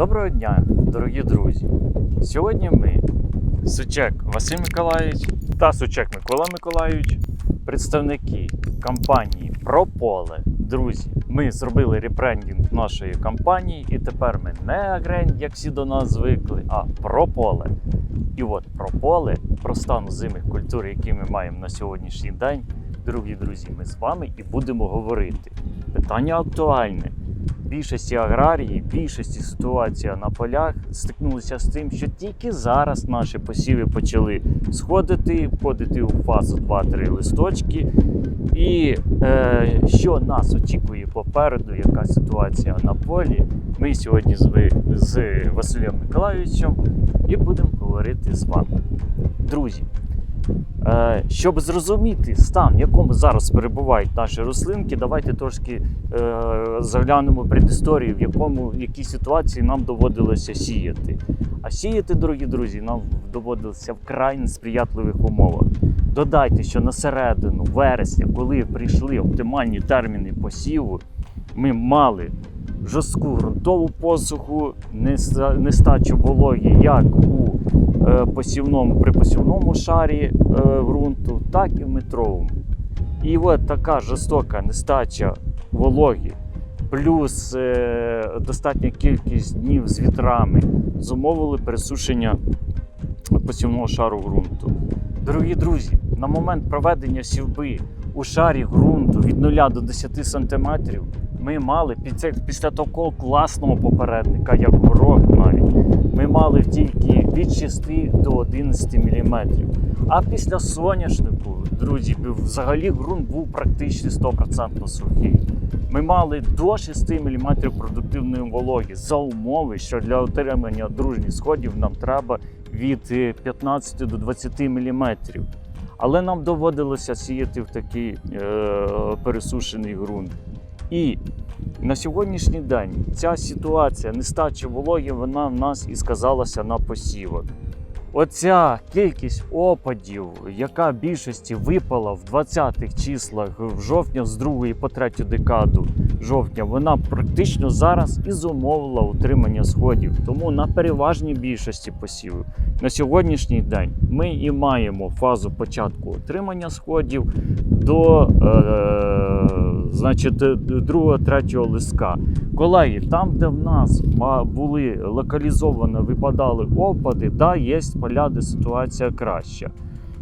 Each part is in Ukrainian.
Доброго дня, дорогі друзі! Сьогодні ми, Сучек Василь Миколаївич та Сучек Микола Миколаївич, представники компанії Прополе. Друзі, ми зробили репрендінг нашої компанії, і тепер ми не Агрень, як всі до нас звикли, а Прополе. І от про поле, про стан озимих культур, які ми маємо на сьогоднішній день. Дорогі друзі, ми з вами і будемо говорити. Питання актуальне більшості аграрії, більшості ситуація на полях стикнулися з тим, що тільки зараз наші посіви почали сходити, входити у фазу 2-3 листочки. І е, що нас очікує попереду, яка ситуація на полі, ми сьогодні з, ви- з Василем Миколаївичем і будемо говорити з вами. Друзі, Щоб зрозуміти стан, в якому зараз перебувають наші рослинки, давайте трошки е, заглянемо предісторію, в якому в якій ситуації нам доводилося сіяти. А сіяти, дорогі друзі, нам доводилося в край несприятливих умовах. Додайте, що на середину вересня, коли прийшли оптимальні терміни посіву, ми мали жорстку ґрунтову посуху, нестачу вологі як у е, посівному, при посівному шарі е, ґрунту, так і в метровому. І от така жорстока нестача вологі, плюс е, достатня кількість днів з вітрами зумовили пересушення посівного шару ґрунту. Дорогі друзі, на момент проведення сівби у шарі ґрунту від 0 до 10 см ми мали після такого класного попередника, як горох навіть, ми мали тільки від 6 до 11 мм. А після соняшнику, друзі, взагалі ґрунт був практично 100% сухий. Ми мали до 6 мм продуктивної вологи за умови, що для отримання дружніх сходів нам треба від е, 15 до 20 мм. Але нам доводилося сіяти в такий е, пересушений ґрунт. І на сьогоднішній день ця ситуація нестачі вологи, вона в нас і сказалася на посівах. Оця кількість опадів, яка більшості випала в 20-х числах в жовтня з 2 по 3 декаду жовтня, вона практично зараз і зумовила утримання сходів. Тому на переважній більшості посівів на сьогоднішній день ми і маємо фазу початку отримання сходів до е, значить, другого, третього листка. Колеги, там, де в нас були локалізовано випадали опади, да, є поля, де ситуація краща.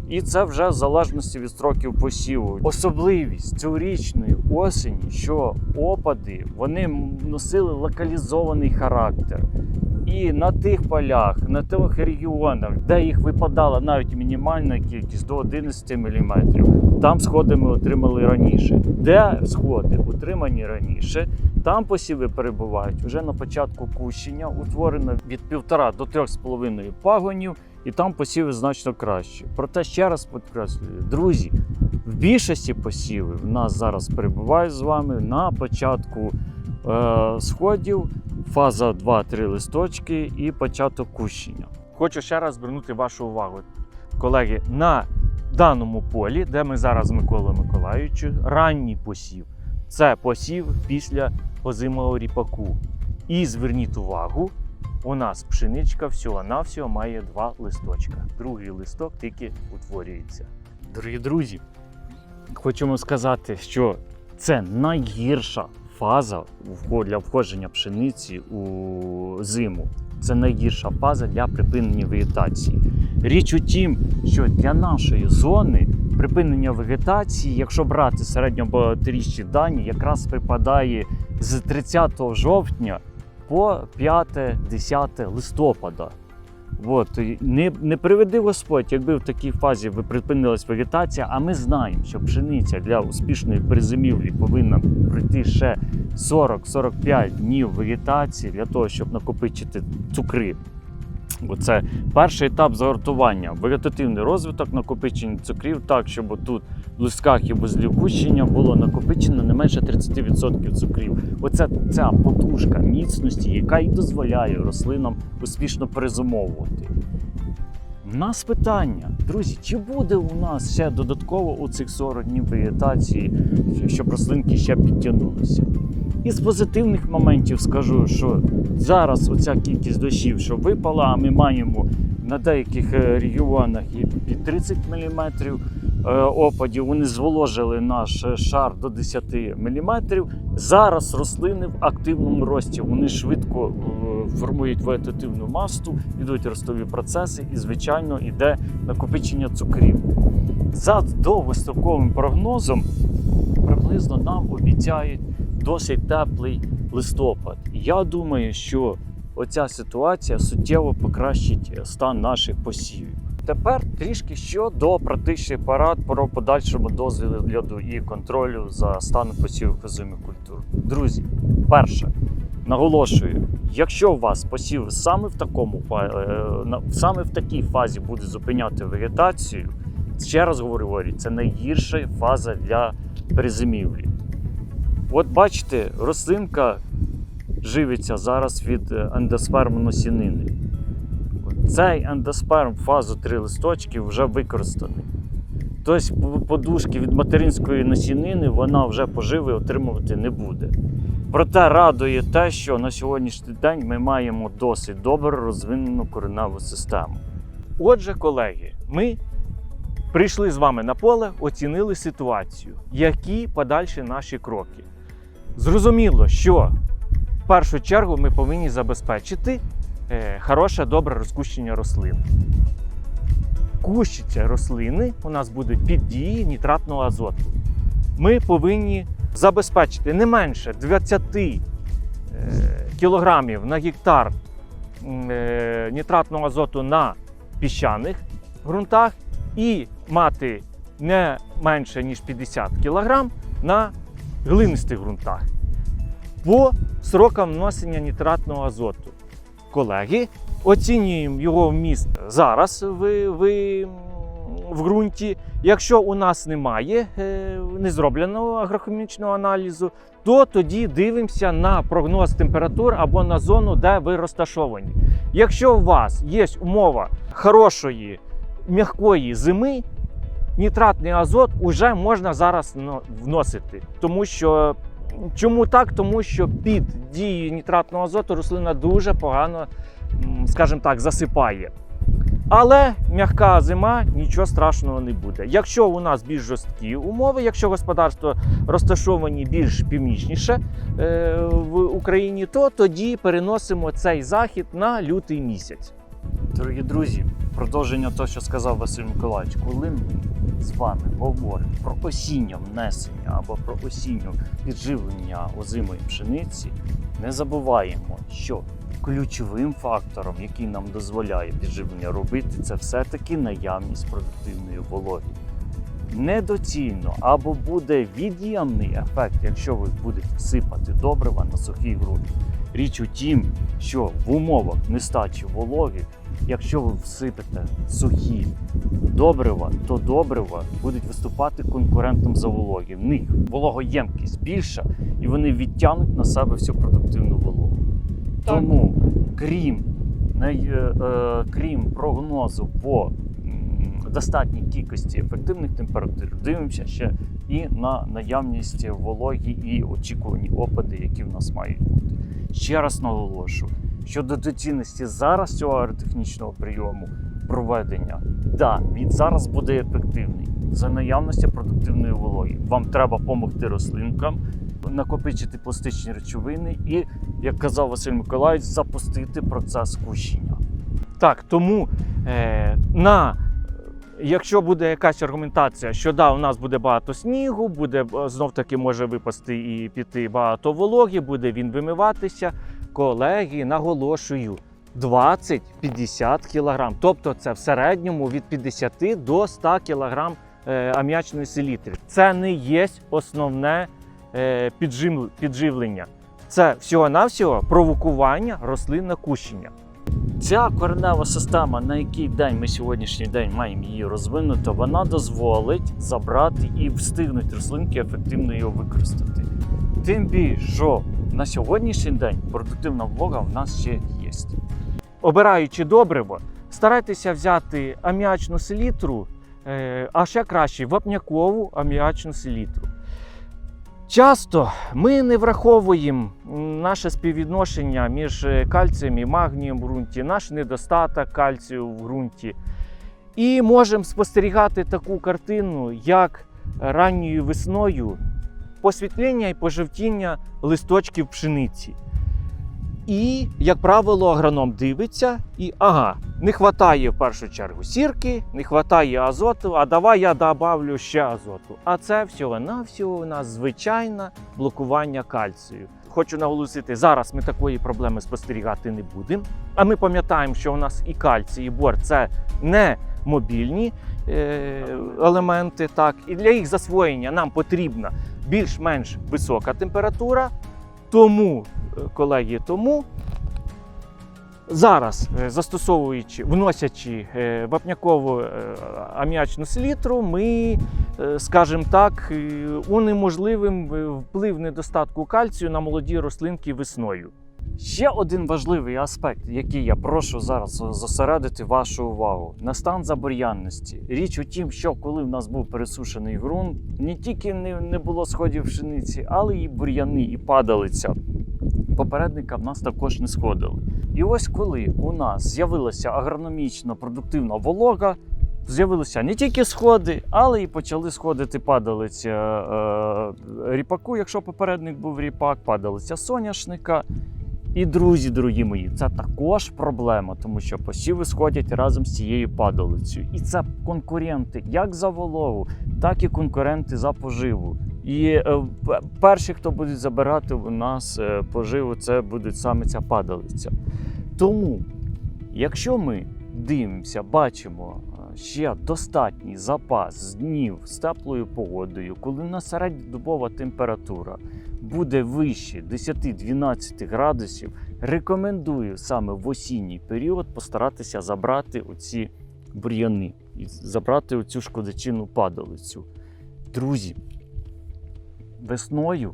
І це вже в залежності від строків посіву. Особливість цьогорічної осені, що опади вони носили локалізований характер. І на тих полях, на тих регіонах, де їх випадала навіть мінімальна кількість до 11 мм, там сходи ми отримали раніше. Де сходи отримані раніше, там посіви перебувають вже на початку кущення, утворено від 1,5 до 3,5 пагонів, і там посіви значно краще. Проте ще раз підкреслюю, друзі, в більшості посівів в нас зараз перебувають з вами на початку е, сходів, фаза 2-3 листочки і початок кущення. Хочу ще раз звернути вашу увагу, колеги, на даному полі, де ми зараз з Миколою Миколаївичем, ранній посів. Це посів після озимого ріпаку. І зверніть увагу, у нас пшеничка всього-навсього має два листочка. Другий листок тільки утворюється. Дорогі друзі, хочемо сказати, що це найгірша фаза для входження пшениці у зиму. Це найгірша фаза для припинення вегетації. Річ у тім, що для нашої зони припинення вегетації, якщо брати середньобагаторічні дані, якраз припадає з 30 жовтня по 5-10 листопада. От, не, не приведи Господь, якби в такій фазі ви припинилась вегетація, а ми знаємо, що пшениця для успішної призимівлі повинна пройти ще 40-45 днів вегетації для того, щоб накопичити цукри. Бо це перший етап загортування, вегетативний розвиток, накопичення цукрів так, щоб тут в листках і безлівкущення було накопичено не менше 30% цукрів. Оце ця потужка міцності, яка і дозволяє рослинам успішно перезимовувати. У нас питання, друзі, чи буде у нас ще додатково у цих 40 днів вегетації, щоб рослинки ще підтягнулися? Із позитивних моментів скажу, що зараз оця кількість дощів, що випала, а ми маємо на деяких е, регіонах і під 30 мм опадів. Вони зволожили наш е, шар до 10 мм. Зараз рослини в активному рості. Вони швидко е, формують вегетативну масту, йдуть ростові процеси, і, звичайно, йде накопичення цукрів. За довгостроковим прогнозом приблизно нам обіцяють досить теплий листопад. Я думаю, що оця ситуація суттєво покращить стан наших посівів. Тепер трішки щодо практичних порад про подальшому догляду і контролю за станом посівів озимих культур. Друзі, перше, наголошую, якщо у вас посів саме в такому е, саме в такій фазі буде зупиняти вегетацію, ще раз говорю, це найгірша фаза для перезимівлі. От бачите, рослинка живиться зараз від е, ендосперм носінини. Цей ендосперм фазу 3 листочки вже використаний. Тобто подушки від материнської насінини вона вже поживи отримувати не буде. Проте радує те, що на сьогоднішній день ми маємо досить добре розвинену кореневу систему. Отже, колеги, ми прийшли з вами на поле, оцінили ситуацію. Які подальші наші кроки? Зрозуміло, що в першу чергу ми повинні забезпечити е, хороше, добре розкущення рослин. Кущаться рослини у нас будуть під дією нітратного азоту. Ми повинні забезпечити не менше 20 е, кілограмів на гектар е, нітратного азоту на піщаних ґрунтах і мати не менше ніж 50 кг на глинистих ґрунтах. По срокам вносення нітратного азоту. Колеги, оцінюємо його вміст зараз в, в, в ґрунті. Якщо у нас немає е, не зробленого агрохімічного аналізу, то тоді дивимося на прогноз температур або на зону, де ви розташовані. Якщо у вас є умова хорошої м'якої зими, нітратний азот вже можна зараз вносити. Тому що чому так? Тому що під дією нітратного азоту рослина дуже погано, скажімо так, засипає. Але м'яка зима нічого страшного не буде. Якщо у нас більш жорсткі умови, якщо господарство розташовані більш північніше е, в Україні, то тоді переносимо цей захід на лютий місяць. Дорогі друзі, продовження того, що сказав Василь Миколаївич, коли ми з вами говоримо про осіннє внесення або про осіннє підживлення озимої пшениці, не забуваємо, що ключовим фактором, який нам дозволяє підживлення робити, це все-таки наявність продуктивної вологи. Недоцільно або буде від'ємний ефект, якщо ви будете сипати добрива на сухий ґрунт. Річ у тім, що в умовах нестачі вологи, якщо ви всипете сухі добрива, то добрива будуть виступати конкурентом за вологі. В них вологоємкість більша, і вони відтягнуть на себе всю продуктивну вологу. Так. Тому, крім, най- е, е, крім прогнозу по достатній кількості ефективних температур, дивимося ще і на наявність вологі і очікувані опади, які в нас мають бути. Ще раз наголошую, щодо доцільності зараз цього аеротехнічного прийому проведення, да, він зараз буде ефективний за наявності продуктивної вологи. Вам треба допомогти рослинкам накопичити пластичні речовини і, як казав Василь Миколаївич, запустити процес кущення. Так, тому е, на Якщо буде якась аргументація, що да, у нас буде багато снігу, буде знов таки може випасти і піти багато вологи, буде він вимиватися. Колеги, наголошую, 20-50 кг. Тобто це в середньому від 50 до 100 кг е, аміачної селітри. Це не є основне е, підживлення. Це всього-навсього провокування рослин на кущення. Ця коренева система, на який день ми сьогоднішній день маємо її розвинути, вона дозволить забрати і встигнуть рослинки ефективно його використати. Тим більше, що на сьогоднішній день продуктивна влога в нас ще є. Обираючи добриво, старайтеся взяти аміачну селітру, е, а ще краще вапнякову аміачну селітру. Часто ми не враховуємо наше співвідношення між е, кальцієм і магнієм в ґрунті, наш недостаток кальцію в ґрунті. І можемо спостерігати таку картину, як ранньою весною посвітлення і пожовтіння листочків пшениці. І, як правило, агроном дивиться і ага, не вистачає в першу чергу сірки, не вистачає азоту, а давай я добавлю ще азоту. А це всього-навсього у нас звичайне блокування кальцію. Хочу наголосити, зараз ми такої проблеми спостерігати не будемо. А ми пам'ятаємо, що у нас і кальцій, і бор це не мобільні е, елементи. Так, і для їх засвоєння нам потрібна більш-менш висока температура. Тому, колеги, тому зараз, е, застосовуючи, вносячи е, вапнякову е, аміачну селітру, ми, скажімо так, унеможливим вплив недостатку кальцію на молоді рослинки весною. Ще один важливий аспект, який я прошу зараз зосередити вашу увагу на стан забур'янності. Річ у тім, що коли в нас був пересушений ґрунт, не тільки не, не було сходів пшениці, але і бур'яни, і падалиця. Попередника в нас також не сходили. І ось коли у нас з'явилася агрономічно продуктивна волога, з'явилися не тільки сходи, але і почали сходити падалиця е, ріпаку, якщо попередник був ріпак, падалиця соняшника. І друзі, дорогі мої, це також проблема, тому що посіви сходять разом з цією падалицею. І це конкуренти як за вологу, так і конкуренти за поживу. І е, перші, хто будуть забирати у нас е, поживу, це буде саме ця падалиця. Тому, якщо ми дивимося, бачимо е, ще достатній запас днів з теплою погодою, коли у нас середньодобова температура буде вище 10-12 градусів, рекомендую саме в осінній період постаратися забрати оці бур'яни і забрати оцю шкодичину падалицю. Друзі, весною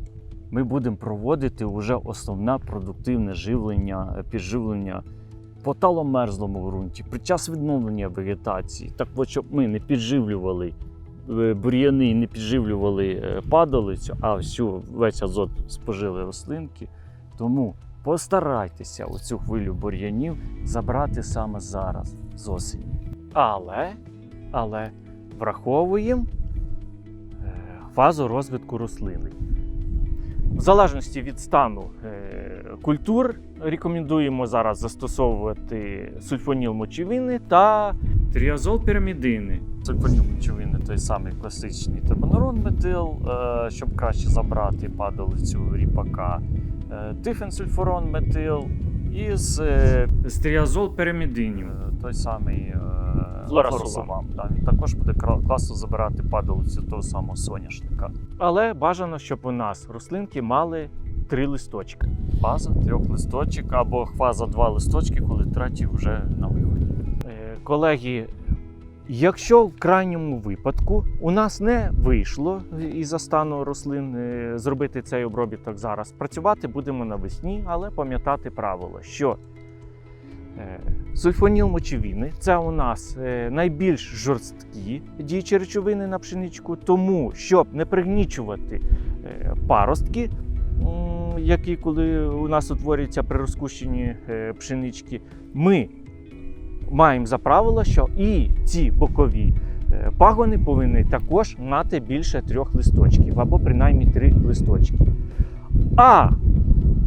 ми будемо проводити вже основне продуктивне живлення, е, підживлення по таломерзлому ґрунті під час відновлення вегетації. Так от, щоб ми не підживлювали бур'яни, не підживлювали е, падалицю, а всю весь азот спожили рослинки. Тому постарайтеся оцю хвилю бур'янів забрати саме зараз з осені. Але, але враховуємо е, фазу розвитку рослини. В залежності від стану е, культур рекомендуємо зараз застосовувати сульфоніл мочевини та тріазол пірамідини. Сульфоніл мочевини той самий класичний термонорон метил, е, щоб краще забрати падалицю ріпака, е, тифенсульфурон метил із, е, з тріазол пірамідинів, е, той самий е. Да, він також буде класно забирати падалицю того самого соняшника. Але бажано, щоб у нас рослинки мали три листочки. Фаза трьох листочок або фаза два листочки, коли третій вже на виході. Колеги, якщо в крайньому випадку у нас не вийшло із-за стану рослин е, зробити цей обробіток зараз, працювати будемо навесні, але пам'ятати правило, що е, Сульфоніл мочевини це у нас е, найбільш жорсткі діючі речовини на пшеничку, тому щоб не пригнічувати паростки, які коли у нас утворюються при розкущенні пшенички, ми маємо за правило, що і ці бокові е, пагони повинні також мати більше трьох листочків або принаймні три листочки. А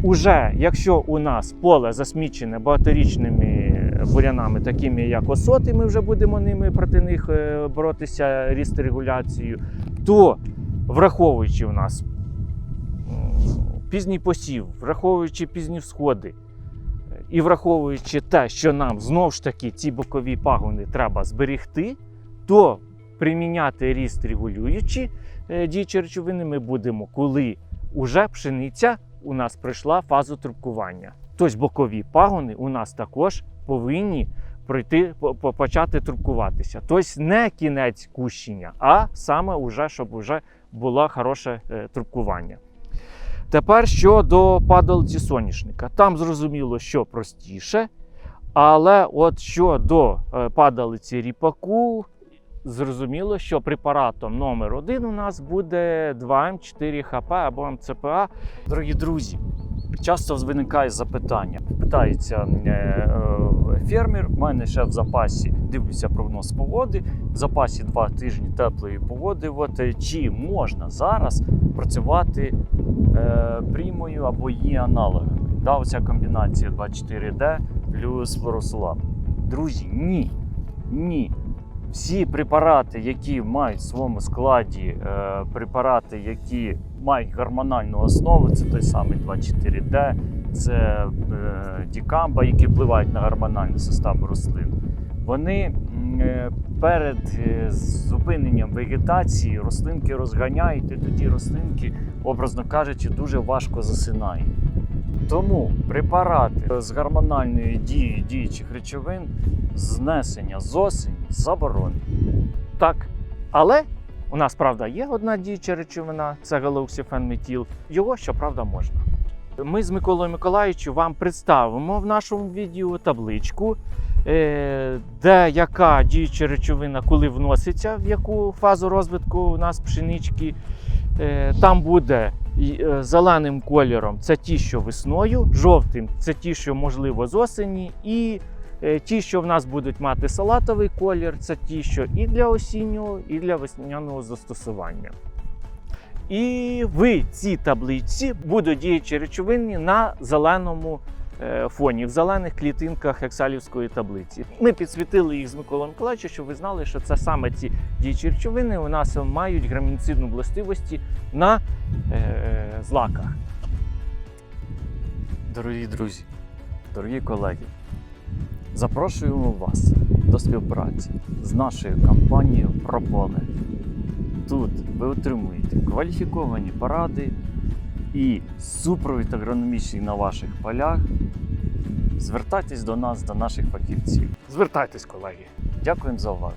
Уже якщо у нас поле засмічене багаторічними бурянами, такими як осоти, ми вже будемо ними проти них е, боротися ріст регуляцією, то враховуючи у нас пізній посів, враховуючи пізні всходи, е, і враховуючи те, що нам знову ж таки ці бокові пагони треба зберегти, то приміняти ріст регулюючи е, діючі речовини ми будемо, коли уже пшениця у нас пройшла фазу трубкування. Тобто бокові пагони у нас також повинні пройти, по- по- почати трубкуватися. Тобто не кінець кущення, а саме уже, щоб вже було хороше е, трубкування. Тепер щодо падалиці соняшника. Там зрозуміло, що простіше. Але от щодо е, падалиці ріпаку, зрозуміло, що препаратом номер один у нас буде 2М4ХП або МЦПА. Дорогі друзі, часто виникає запитання. Питається е, е, фермер, в мене ще в запасі дивлюся прогноз погоди, в запасі два тижні теплої погоди. От, чи можна зараз працювати е, прімою або її аналогами? Да, оця комбінація 24D плюс флоросулам. Друзі, ні. Ні. Всі препарати, які мають в своєму складі е, препарати, які мають гормональну основу, це той самий 24D, це е, дікамба, які впливають на гормональну систему рослин. Вони перед е, зупиненням вегетації рослинки розганяють, і тоді рослинки, образно кажучи, дуже важко засинають. Тому препарати з гормональною дією діючих речовин знесення з осені заборонені. Так. Але у нас, правда, є одна діюча речовина це галоуксифенметіл. Його, щоправда, можна. Ми з Миколою Миколаївичем вам представимо в нашому відео табличку, е, де яка діюча речовина, коли вноситься, в яку фазу розвитку у нас пшенички. Е, Там буде е, зеленим кольором це ті, що весною, жовтим це ті, що можливо з осені, і е, ті, що в нас будуть мати салатовий колір, це ті, що і для осіннього, і для весняного застосування. І в цій таблиці будуть діючі речовини на зеленому е, фоні, в зелених клітинках ексалівської таблиці. Ми підсвітили їх з Миколою Миколаївичем, щоб ви знали, що це саме ці діючі речовини у нас мають грамініцидну властивості на е, злаках. Дорогі друзі, дорогі колеги, запрошуємо вас до співпраці з нашою компанією Прополе. Тут ви отримуєте кваліфіковані поради і супровід агрономічний на ваших полях. Звертайтесь до нас, до наших фахівців. Звертайтесь, колеги. Дякуємо за увагу.